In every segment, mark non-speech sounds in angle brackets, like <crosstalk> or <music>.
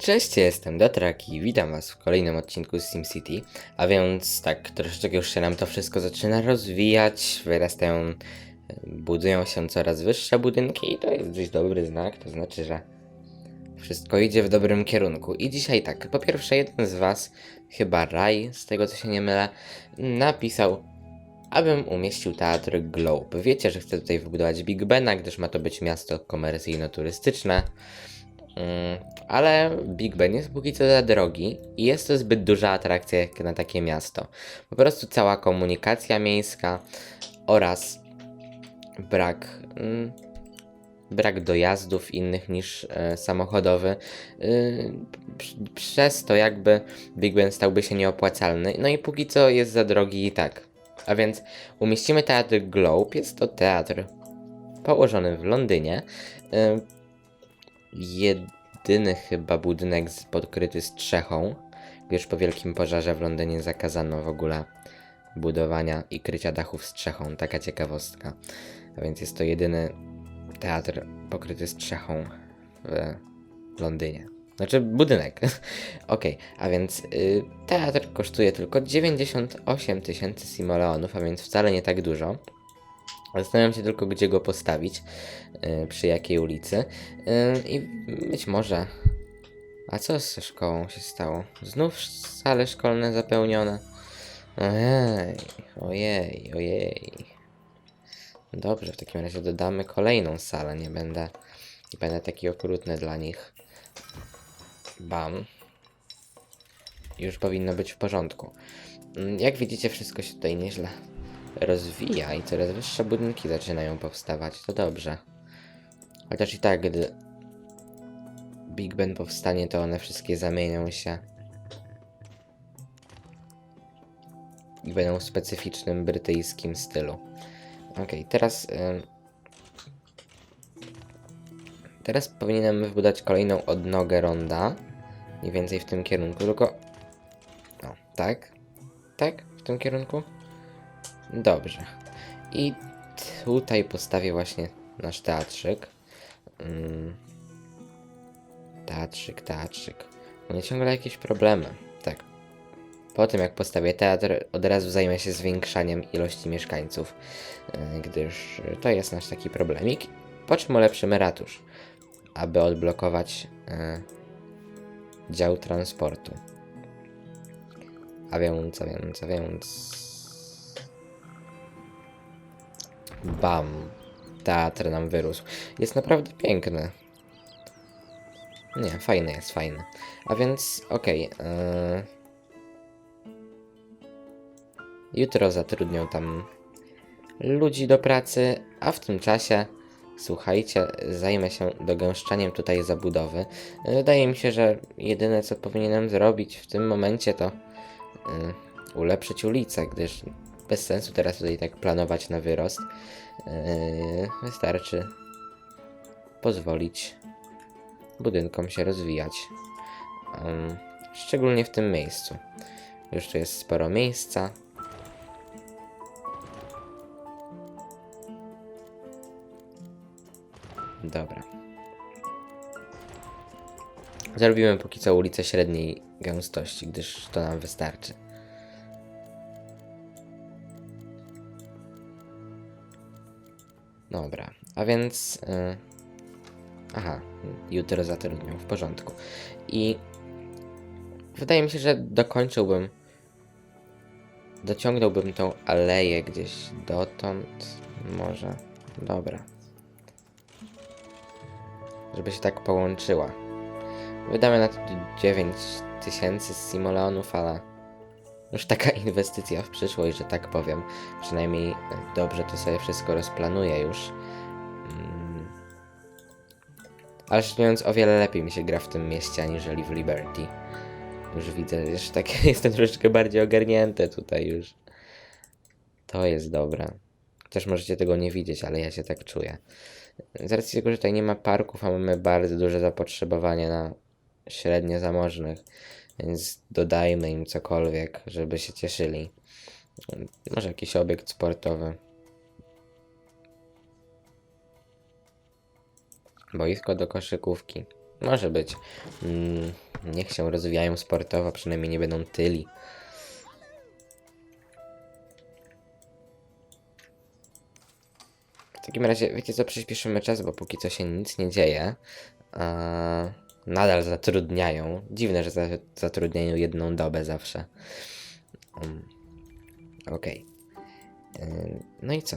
Cześć, jestem Dotrak i witam was w kolejnym odcinku z SimCity. A więc tak, troszeczkę już się nam to wszystko zaczyna rozwijać, wyrastają, budują się coraz wyższe budynki i to jest dość dobry znak, to znaczy, że wszystko idzie w dobrym kierunku. I dzisiaj tak, po pierwsze jeden z was, chyba Raj, z tego co się nie mylę, napisał, abym umieścił teatr Globe. Wiecie, że chcę tutaj wybudować Big Bena, gdyż ma to być miasto komercyjno-turystyczne. Mm, ale Big Ben jest póki co za drogi i jest to zbyt duża atrakcja jak na takie miasto. Po prostu cała komunikacja miejska oraz brak, mm, brak dojazdów innych niż e, samochodowy. y, pr- przez to jakby Big Ben stałby się nieopłacalny. No i póki co jest za drogi i tak. A więc umieścimy teatr Globe. Jest to teatr położony w Londynie. Y, jedyny chyba budynek podkryty strzechą, gdyż po wielkim pożarze w Londynie zakazano w ogóle budowania i krycia dachów strzechą. Taka ciekawostka. A więc jest to jedyny teatr pokryty strzechą w Londynie. Znaczy budynek. <laughs> Okej, a więc y, teatr kosztuje tylko 98 tysięcy simoleonów, a więc wcale nie tak dużo. Zastanawiam się tylko, gdzie go postawić, y, przy jakiej ulicy. Y, I być może. A co ze szkołą się stało? Znów sale szkolne zapełnione. Ojej, ojej, ojej. Dobrze, w takim razie dodamy kolejną salę. Nie będę, nie będę taki okrutny dla nich. Bam. Już powinno być w porządku. Mm, Jak widzicie, wszystko się tutaj nieźle rozwija i coraz wyższe budynki zaczynają powstawać. To dobrze. Chociaż i tak, gdy Big Ben powstanie, to one wszystkie zamienią się i będą w specyficznym brytyjskim stylu. Okej, teraz. Teraz powinienem wybudować kolejną odnogę ronda. Mniej więcej w tym kierunku, tylko. No, tak? Tak? W tym kierunku? Dobrze. I tutaj postawię właśnie nasz teatrzyk. Mm. Teatrzyk, teatrzyk. Mamy ciągle jakieś problemy. Tak. Po tym jak postawię teatr, od razu zajmę się zwiększaniem ilości mieszkańców, yy, gdyż to jest nasz taki problemik. Po czym ulepszymy ratusz, aby odblokować yy, dział transportu. A więc, a więc, a więc... Bam. Teatr nam wyrósł. Jest naprawdę piękny. Nie, fajny jest, fajny. A więc, okej. yy, Jutro zatrudnią tam ludzi do pracy, a w tym czasie, słuchajcie, zajmę się dogęszczaniem tutaj zabudowy. Yy, Wydaje mi się, że jedyne co powinienem zrobić w tym momencie to yy, ulepszyć ulicę, gdyż bez sensu teraz tutaj tak planować na wyrost. Yy, wystarczy pozwolić budynkom się rozwijać. Szczególnie w tym miejscu. Już tu jest sporo miejsca. Dobra. Zrobimy póki co ulicę średniej gęstości, gdyż to nam wystarczy. Dobra, a więc. y, aha, jutro zatrudnią, w porządku. I wydaje mi się, że dokończyłbym. Dociągnąłbym tą aleję gdzieś dotąd. Może. Dobra. Żeby się tak połączyła. Wydamy na to 9 tysięcy simoleonów, ale już taka <laughs> inwestycja w przyszłość, że tak powiem. Przynajmniej dobrze to sobie wszystko rozplanuję już. Mm. Ale szczerze o wiele lepiej mi się gra w tym mieście, aniżeli w Liberty. Już widzę, już <laughs> tak jestem troszeczkę bardziej ogarnięty tutaj już. To jest dobre. Też możecie tego nie widzieć, ale ja się tak czuję. Z racji tego, że tutaj nie ma parków, a mamy bardzo duże zapotrzebowanie na średnio zamożnych, więc dodajmy im cokolwiek, żeby się cieszyli. Może jakiś obiekt sportowy. Boisko do koszykówki. Może być. Mm, niech się rozwijają sportowo, przynajmniej nie będą tyli. W takim razie, wiecie co, przyspieszymy czas, bo póki co się nic nie dzieje. A nadal zatrudniają. Dziwne, że za, zatrudniają jedną dobę zawsze. Um, Okej. Ym, No i co?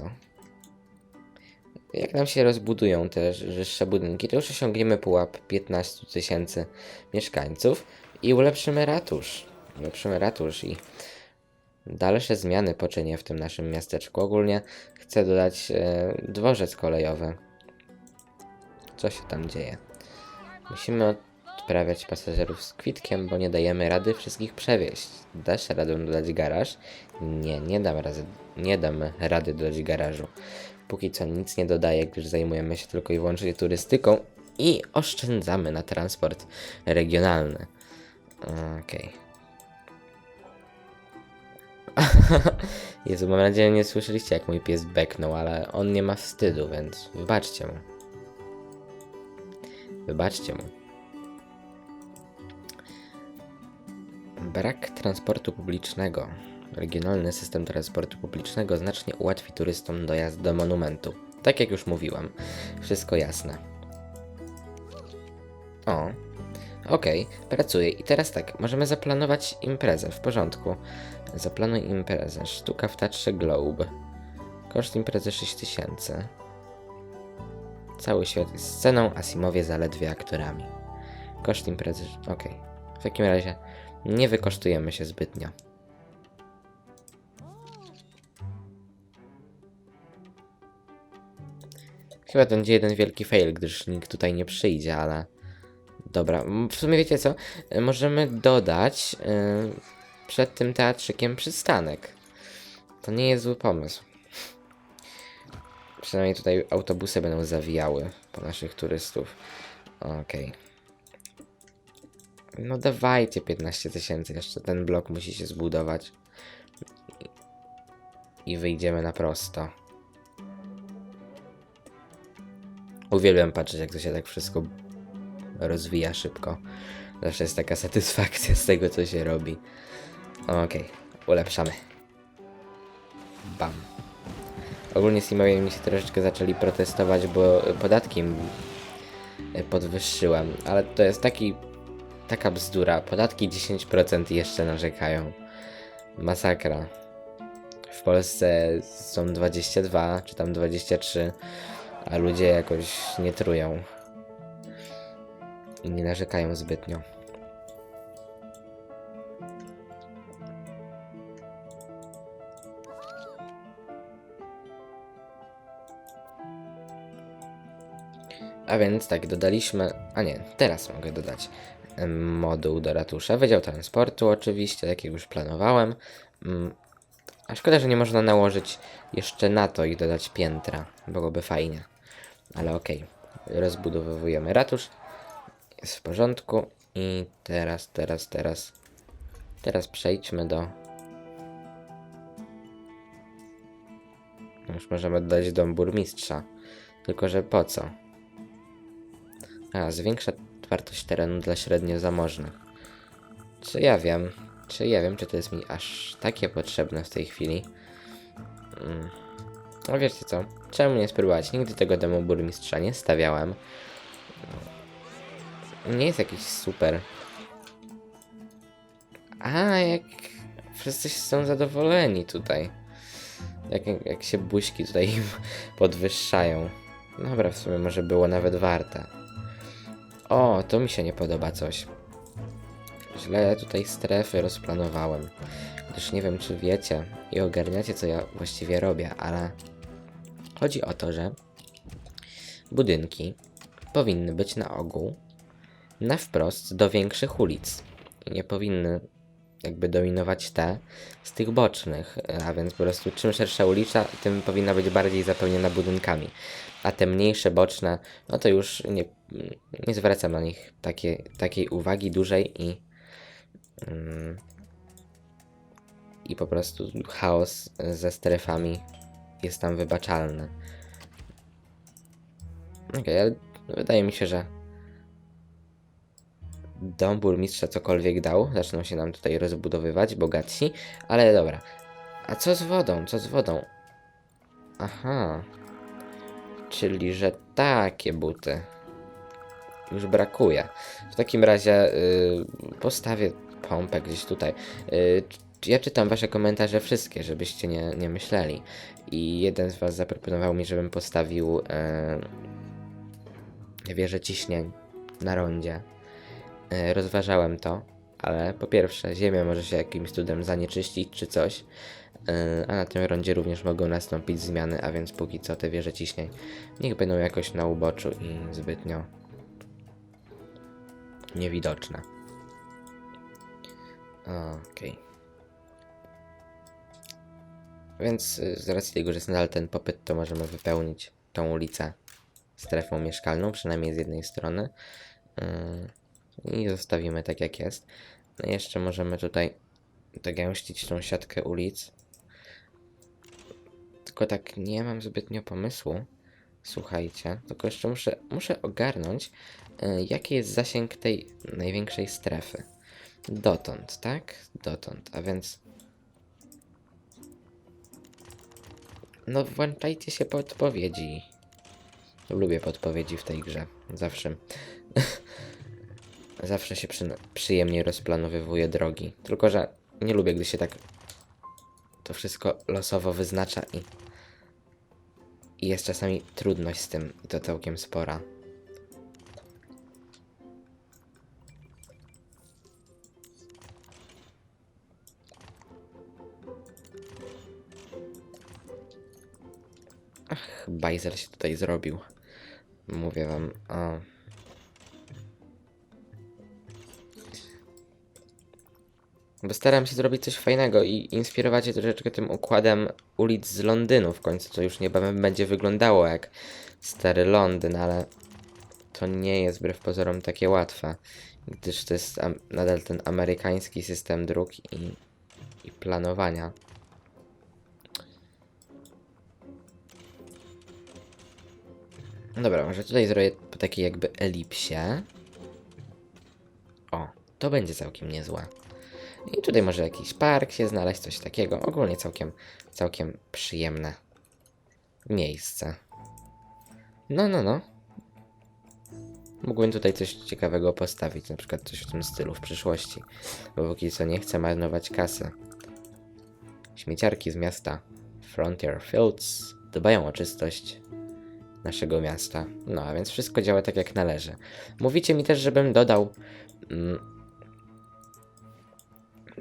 Jak nam się rozbudują te wyższe budynki, to już osiągniemy pułap 15 tysięcy mieszkańców i ulepszymy ratusz. Ulepszymy ratusz i dalsze zmiany poczynię w tym naszym miasteczku. Ogólnie chcę dodać e, dworzec kolejowy. Co się tam dzieje? Musimy odprawiać pasażerów z kwitkiem, bo nie dajemy rady wszystkich przewieźć. Dasz radę dodać garaż? Nie, nie dam, razy, nie dam rady dodać garażu. Póki co nic nie dodaję, gdyż zajmujemy się tylko i wyłącznie turystyką i oszczędzamy na transport regionalny. Okej. <laughs> Jezu, mam nadzieję, że nie słyszeliście, jak mój pies beknął, ale on nie ma wstydu, więc wybaczcie mu. Wybaczcie mu. Brak transportu publicznego. Regionalny system transportu publicznego znacznie ułatwi turystom dojazd do monumentu. Tak jak już mówiłam, wszystko jasne. O, okej, pracuję. I teraz tak, możemy zaplanować imprezę, w porządku. Zaplanuj imprezę. Sztuka w Teatrze Globe. Koszt imprezy 6000. Cały świat jest sceną, a Simowie zaledwie aktorami. Koszt imprezy. Okej. W takim razie nie wykosztujemy się zbytnio. Chyba to będzie jeden wielki fail, gdyż nikt tutaj nie przyjdzie, ale. Dobra, w sumie wiecie co? E, Możemy dodać y, przed tym teatrzykiem przystanek. To nie jest zły pomysł. Przynajmniej tutaj autobusy będą zawijały po naszych turystów. Okej. No dawajcie 15 tysięcy, jeszcze ten blok musi się zbudować. I, wyjdziemy na prosto. Uwielbiam patrzeć, jak to się tak wszystko rozwija szybko. Zawsze jest taka satysfakcja z tego, co się robi. Okej, ulepszamy. Bam. Ogólnie się troszeczkę zaczęli protestować, bo podatki im podwyższyłem, ale to jest taki taka bzdura. Podatki 10% i jeszcze narzekają. Masakra. W Polsce są 22 czy tam 23, a ludzie jakoś nie trują. I nie narzekają zbytnio. A więc tak, dodaliśmy. A nie, teraz mogę dodać moduł do ratusza. Wydział transportu, oczywiście, jak już planowałem. Mm, A szkoda, że nie można nałożyć jeszcze na to i dodać piętra. Byłoby fajnie. Ale okej. Rozbudowujemy ratusz. Jest w porządku. I teraz, teraz, teraz. Teraz przejdźmy do. Już możemy dodać dom burmistrza. Tylko, że po co? A, zwiększa wartość terenu dla średnio zamożnych. Czy ja wiem? Czy ja wiem, czy to jest mi aż takie potrzebne w tej chwili? Mm. No wiecie co? Czemu nie spróbować? Nigdy tego domu burmistrza nie stawiałem. Nie jest jakiś super. A, jak wszyscy są zadowoleni tutaj. Jak, jak się buźki tutaj <laughs> podwyższają. Dobra, w sumie może było nawet warte. O, to mi się nie podoba coś. Źle tutaj strefy rozplanowałem. Gdyż nie wiem, czy wiecie i ogarniacie, co ja właściwie robię, ale chodzi o to, że budynki powinny być na ogół na wprost do większych ulic. Nie powinny jakby dominować te z tych bocznych, a więc po prostu czym szersza ulica, tym powinna być bardziej zapełniona budynkami. A te mniejsze boczne, no to już nie, nie zwracam na nich takie, takiej uwagi dużej i mm, i po prostu chaos ze strefami jest tam wybaczalny. Okej, ale wydaje mi się, że dom burmistrza cokolwiek dał. Zaczną się nam tutaj rozbudowywać, bogatsi. Ale dobra. A co z wodą? Co z wodą? Aha. Czyli, że takie buty. Już brakuje. W takim razie y, postawię pompę gdzieś tutaj. Y, ja czytam wasze komentarze wszystkie, żebyście nie, nie myśleli. I jeden z was zaproponował mi, żebym postawił y, wieżę ciśnień na rondzie. Rozważałem to, ale po pierwsze, ziemia może się jakimś cudem zanieczyścić czy coś. y, A na tym rondzie również mogą nastąpić zmiany, a więc póki co te wieże ciśnień niech będą jakoś na uboczu i zbytnio niewidoczne. Okej. Więc y, z racji tego, że jest nadal ten popyt, to możemy wypełnić tą ulicę strefą mieszkalną, przynajmniej z jednej strony. Yy, I zostawimy tak jak jest. No jeszcze możemy tutaj dogęścić tą siatkę ulic. Tylko tak nie mam zbytnio pomysłu. Słuchajcie, tylko jeszcze muszę, muszę ogarnąć, y, jaki jest zasięg tej największej strefy. Dotąd, tak? Dotąd, a więc. No, włączajcie się podpowiedzi. Lubię podpowiedzi w tej grze. Zawsze. <laughs> Zawsze się przy, przyjemnie rozplanowywuje drogi. Tylko, że nie lubię, gdy się tak to wszystko losowo wyznacza i. I jest czasami trudność z tym, i to całkiem spora. Ach, bajzel się tutaj zrobił. Mówię wam, o. Bo staram się zrobić coś fajnego i inspirować się troszeczkę tym układem ulic z Londynu. W końcu to już niebawem będzie wyglądało jak stary Londyn, ale to nie jest wbrew pozorom takie łatwe, gdyż to jest nadal ten amerykański system dróg i, i planowania. Dobra, może tutaj zrobię po takiej jakby elipsie. O, to będzie całkiem niezłe. I tutaj może jakiś park się znaleźć, coś takiego. Ogólnie całkiem, całkiem przyjemne miejsce. No, no, no. Mógłbym tutaj coś ciekawego postawić, na przykład coś w tym stylu w przyszłości. Bo póki co nie chcę marnować kasy. Śmieciarki z miasta Frontier Fields dbają o czystość naszego miasta. No, a więc wszystko działa tak jak należy. Mówicie mi też, żebym dodał. Mm,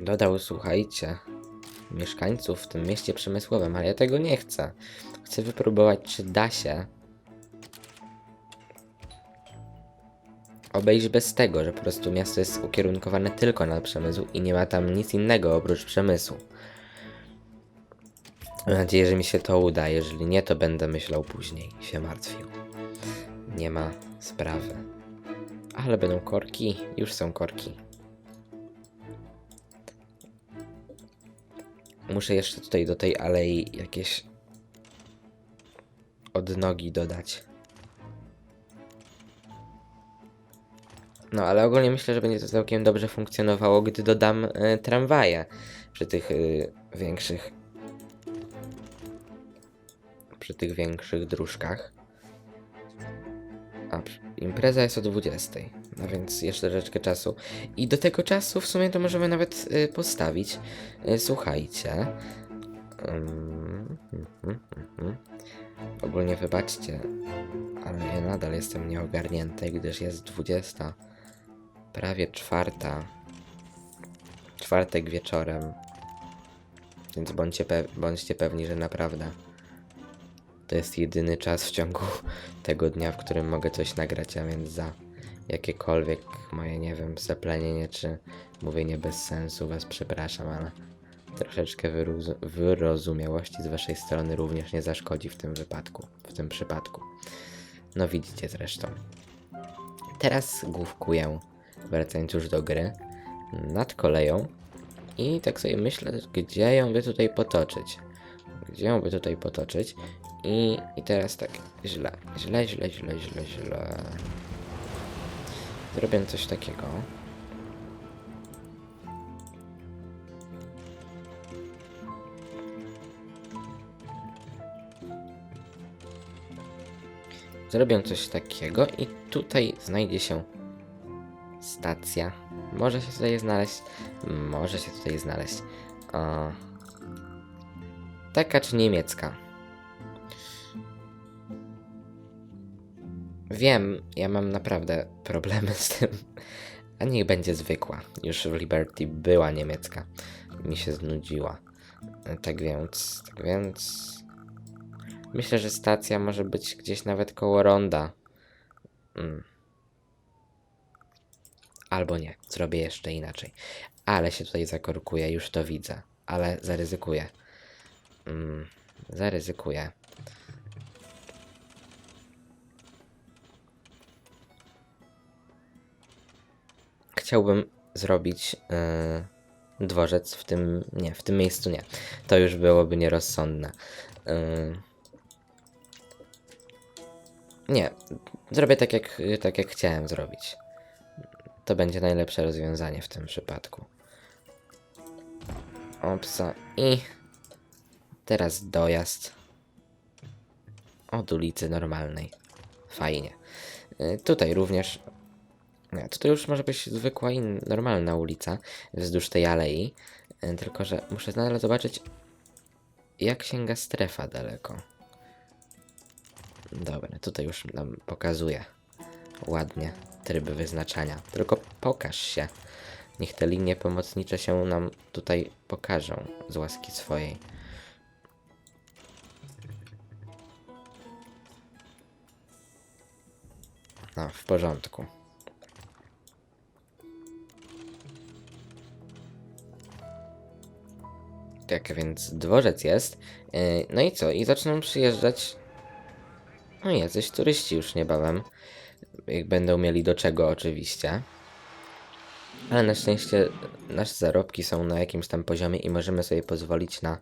dodał, słuchajcie, mieszkańców w tym mieście przemysłowym, ale ja tego nie chcę. Chcę wypróbować, czy da się obejść bez tego, że po prostu miasto jest ukierunkowane tylko na przemysł i nie ma tam nic innego oprócz przemysłu. Mam nadzieję, że mi się to uda. Jeżeli nie, to będę myślał później. Się martwił. Nie ma sprawy. Ale będą korki. Już są korki. Muszę jeszcze tutaj do tej alei jakieś odnogi dodać. No, ale ogólnie myślę, że będzie to całkiem dobrze funkcjonowało, gdy dodam y, tramwaje przy tych y, większych przy tych większych dróżkach. A, impreza jest o 20, no więc jeszcze troszeczkę czasu. I do tego czasu w sumie to możemy nawet y, postawić. Y, słuchajcie. Ym, mhm, mhm. Ogólnie wybaczcie, ale ja nadal jestem nieogarnięty, gdyż jest 20. Prawie czwarta. Czwartek wieczorem. Więc bądźcie, pe- bądźcie pewni, że naprawdę to jest jedyny czas w ciągu <laughs> tego dnia, w którym mogę coś nagrać, a więc za jakiekolwiek moje, nie wiem, zaplenienie czy mówienie bez sensu was przepraszam, ale troszeczkę wyrozu- wyrozumiałości z waszej strony również nie zaszkodzi w tym wypadku, w tym przypadku. No widzicie zresztą. Teraz główkuję, wracając już do gry, nad koleją i tak sobie myślę, gdzie ją by tutaj potoczyć. Gdzie ją by tutaj potoczyć i, I teraz tak, źle, źle, źle, źle, źle, źle. Zrobię coś takiego. Zrobię coś takiego i tutaj znajdzie się stacja. Może się tutaj znaleźć, może się tutaj znaleźć. O, taka czy niemiecka? Wiem, ja mam naprawdę problemy z tym. A niech będzie zwykła. Już w Liberty była niemiecka. Mi się znudziła. Tak więc, tak więc. Myślę, że stacja może być gdzieś nawet koło ronda. Mm. Albo nie, zrobię jeszcze inaczej. Ale się tutaj zakorkuję, już to widzę. Ale zaryzykuję. Mm, zaryzykuję. Chciałbym zrobić yy, dworzec w tym. Nie, w tym miejscu nie. To już byłoby nierozsądne. Yy, nie, zrobię tak jak, tak jak chciałem zrobić. To będzie najlepsze rozwiązanie w tym przypadku. Opsa i teraz dojazd od ulicy normalnej. Fajnie. Y, Tutaj również. Tutaj już może być zwykła in, normalna ulica wzdłuż tej alei. Y, Tylko, że muszę nadal zobaczyć, jak sięga strefa daleko. Dobra, tutaj już nam pokazuje ładnie tryb wyznaczania. Tylko pokaż się. Niech te linie pomocnicze się nam tutaj pokażą z łaski swojej. No, w porządku. Tak, więc dworzec jest. Yy, No i co? I zaczną przyjeżdżać. No jacyś turyści już niebawem. Jak będą mieli do czego, oczywiście. Ale na szczęście nasze zarobki są na jakimś tam poziomie i możemy sobie pozwolić na.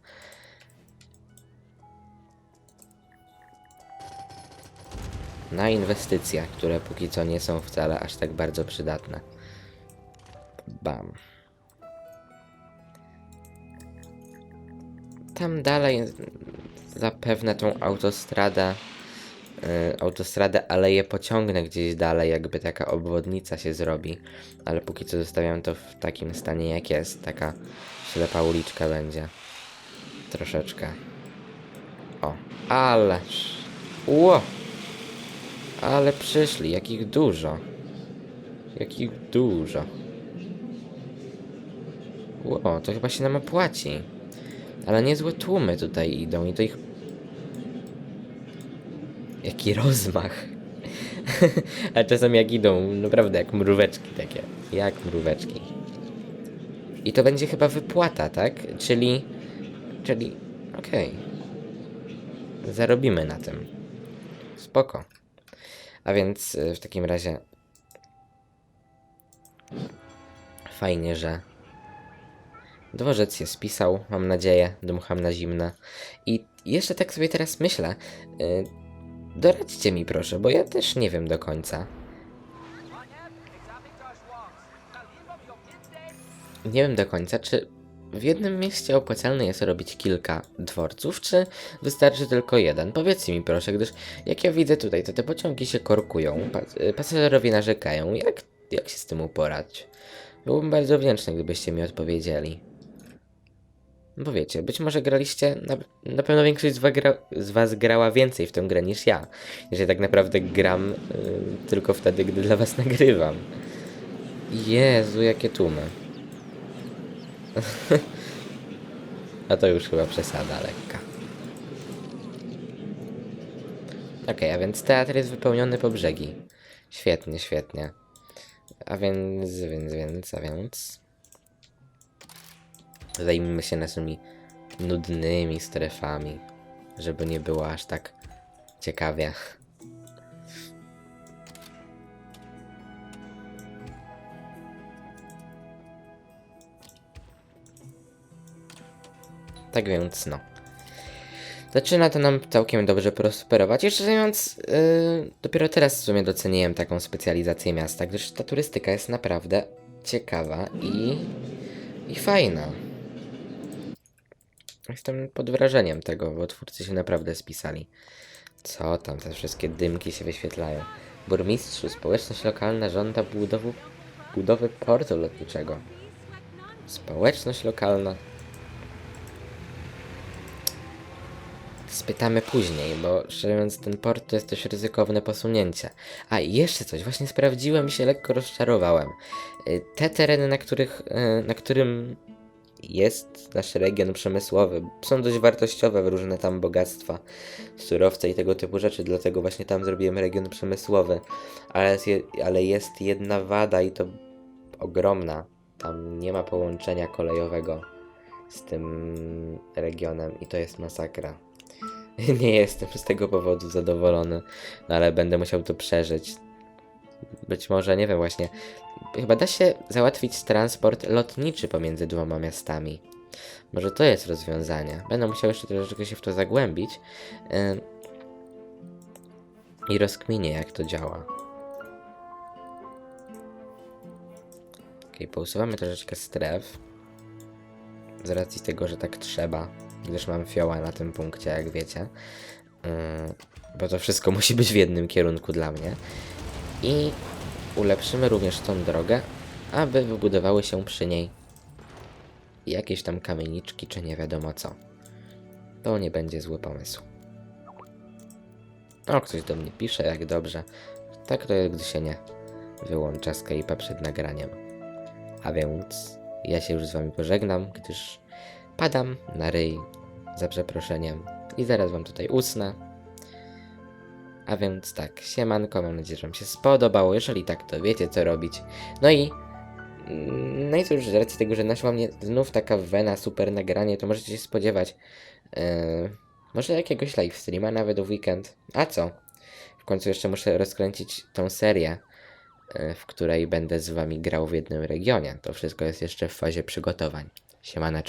Na inwestycje, które póki co nie są wcale aż tak bardzo przydatne. Bam. Tam dalej zapewne tą autostradę y, autostradę, ale je pociągnę gdzieś dalej, jakby taka obwodnica się zrobi. Ale póki co zostawiam to w takim stanie jak jest. Taka ślepa uliczka będzie. Troszeczkę. O, ależ. Ło! Ale przyszli, jakich dużo. Jakich dużo. Ło, to chyba się nam opłaci. Ale niezłe tłumy tutaj idą i to ich Jaki rozmach. <laughs> A czasem jak idą, naprawdę jak mróweczki takie. Jak mróweczki. I to będzie chyba wypłata, tak? Czyli. Czyli. Okej. Zarobimy na tym. Spoko. A więc y, w takim razie. Fajnie, że. Dworzec się spisał, mam nadzieję, dmucham na zimne. I jeszcze tak sobie teraz myślę, y, Doradźcie mi proszę, bo ja też nie wiem do końca. Nie wiem do końca, czy w jednym mieście opłacalne jest robić kilka dworców, czy wystarczy tylko jeden? Powiedzcie mi proszę, gdyż jak ja widzę tutaj, to te pociągi się korkują, pa pasażerowie narzekają. Jak, jak się z tym uporać? Byłbym bardzo wdzięczny, gdybyście mi odpowiedzieli. Bo wiecie, być może graliście, na, na pewno większość z was, gra, z was grała więcej w tę grę niż ja. Jeżeli tak naprawdę gram y, tylko wtedy, gdy dla was nagrywam. Jezu, jakie tłumy. <laughs> A to już chyba przesada lekka. Okej, a więc teatr jest wypełniony po brzegi. Świetnie, świetnie. A więc, więc, więc, a więc... Zajmijmy się naszymi nudnymi strefami, żeby nie było aż tak ciekawie. Tak więc, no. Zaczyna to nam całkiem dobrze prosperować. Jeszcze mówiąc, yy, dopiero teraz w sumie doceniłem taką specjalizację miasta, gdyż ta turystyka jest naprawdę ciekawa i, i fajna. Jestem pod wrażeniem tego, bo twórcy się naprawdę spisali. Co tam, te wszystkie dymki się wyświetlają. Burmistrzu, społeczność lokalna żąda budowy, budowy portu lotniczego. Społeczność lokalna. Spytamy później, bo szczerze mówiąc ten port to jest dość ryzykowne posunięcie. A i jeszcze coś, właśnie sprawdziłem i się lekko rozczarowałem. Y, Te tereny, na których, y, na którym jest nasz region przemysłowy, są dość wartościowe różne tam bogactwa, surowce i tego typu rzeczy, dlatego właśnie tam zrobiłem region przemysłowy. Ale ale jest jedna wada i to ogromna. Tam nie ma połączenia kolejowego z tym regionem i to jest masakra. <laughs> Nie jestem z tego powodu zadowolony, no ale będę musiał to przeżyć. Być może, nie wiem, właśnie. Chyba da się załatwić transport lotniczy pomiędzy dwoma miastami. Może to jest rozwiązanie. Będę musiał jeszcze troszeczkę się w to zagłębić. Ym, I rozkminię, jak to działa. Ok, pousuwamy troszeczkę stref. Z racji tego, że tak trzeba, gdyż mam fioła na tym punkcie, jak wiecie. Ym, bo to wszystko <laughs> musi być w jednym kierunku dla mnie. I ulepszymy również tą drogę, aby wybudowały się przy niej jakieś tam kamieniczki, czy nie wiadomo co. To nie będzie zły pomysł. O, ktoś do mnie pisze, jak dobrze. Tak to gdy się nie wyłącza Skype'a przed nagraniem. A więc ja się już z wami pożegnam, gdyż padam na ryj za przeproszeniem i zaraz wam tutaj usnę. A więc tak, siemanko, mam nadzieję, że wam się spodobało. Jeżeli tak, to wiecie co robić. No i no i cóż, z racji tego, że naszła mnie znów taka wena, super nagranie, to możecie się spodziewać yy, może jakiegoś live streama nawet w weekend. A co? W końcu jeszcze muszę rozkręcić tą serię, yy, w której będę z wami grał w jednym regionie. To wszystko jest jeszcze w fazie przygotowań. Siemaneczko.